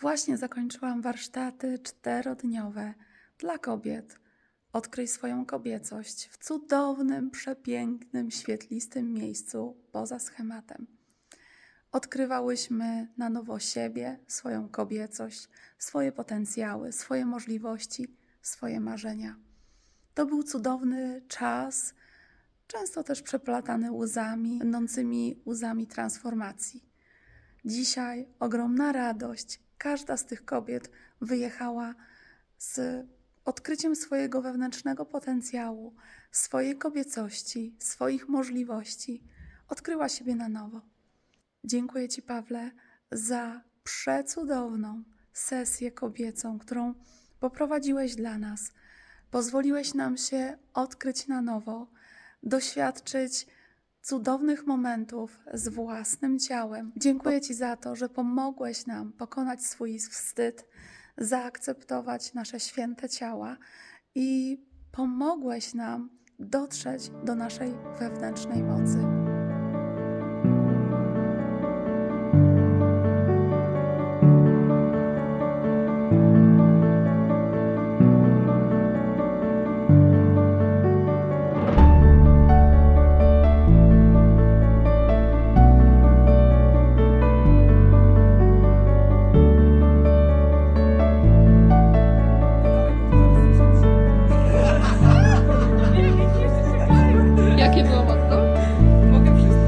Właśnie zakończyłam warsztaty czterodniowe dla kobiet. Odkryj swoją kobiecość w cudownym, przepięknym, świetlistym miejscu poza schematem. Odkrywałyśmy na nowo siebie, swoją kobiecość, swoje potencjały, swoje możliwości, swoje marzenia. To był cudowny czas, często też przeplatany łzami, będącymi łzami transformacji. Dzisiaj ogromna radość. Każda z tych kobiet wyjechała z odkryciem swojego wewnętrznego potencjału, swojej kobiecości, swoich możliwości. Odkryła siebie na nowo. Dziękuję Ci, Pawle, za przecudowną sesję kobiecą, którą poprowadziłeś dla nas. Pozwoliłeś nam się odkryć na nowo, doświadczyć cudownych momentów z własnym ciałem. Dziękuję Ci za to, że pomogłeś nam pokonać swój wstyd, zaakceptować nasze święte ciała i pomogłeś nam dotrzeć do naszej wewnętrznej mocy. Jakie było motto? Mogę wszystko.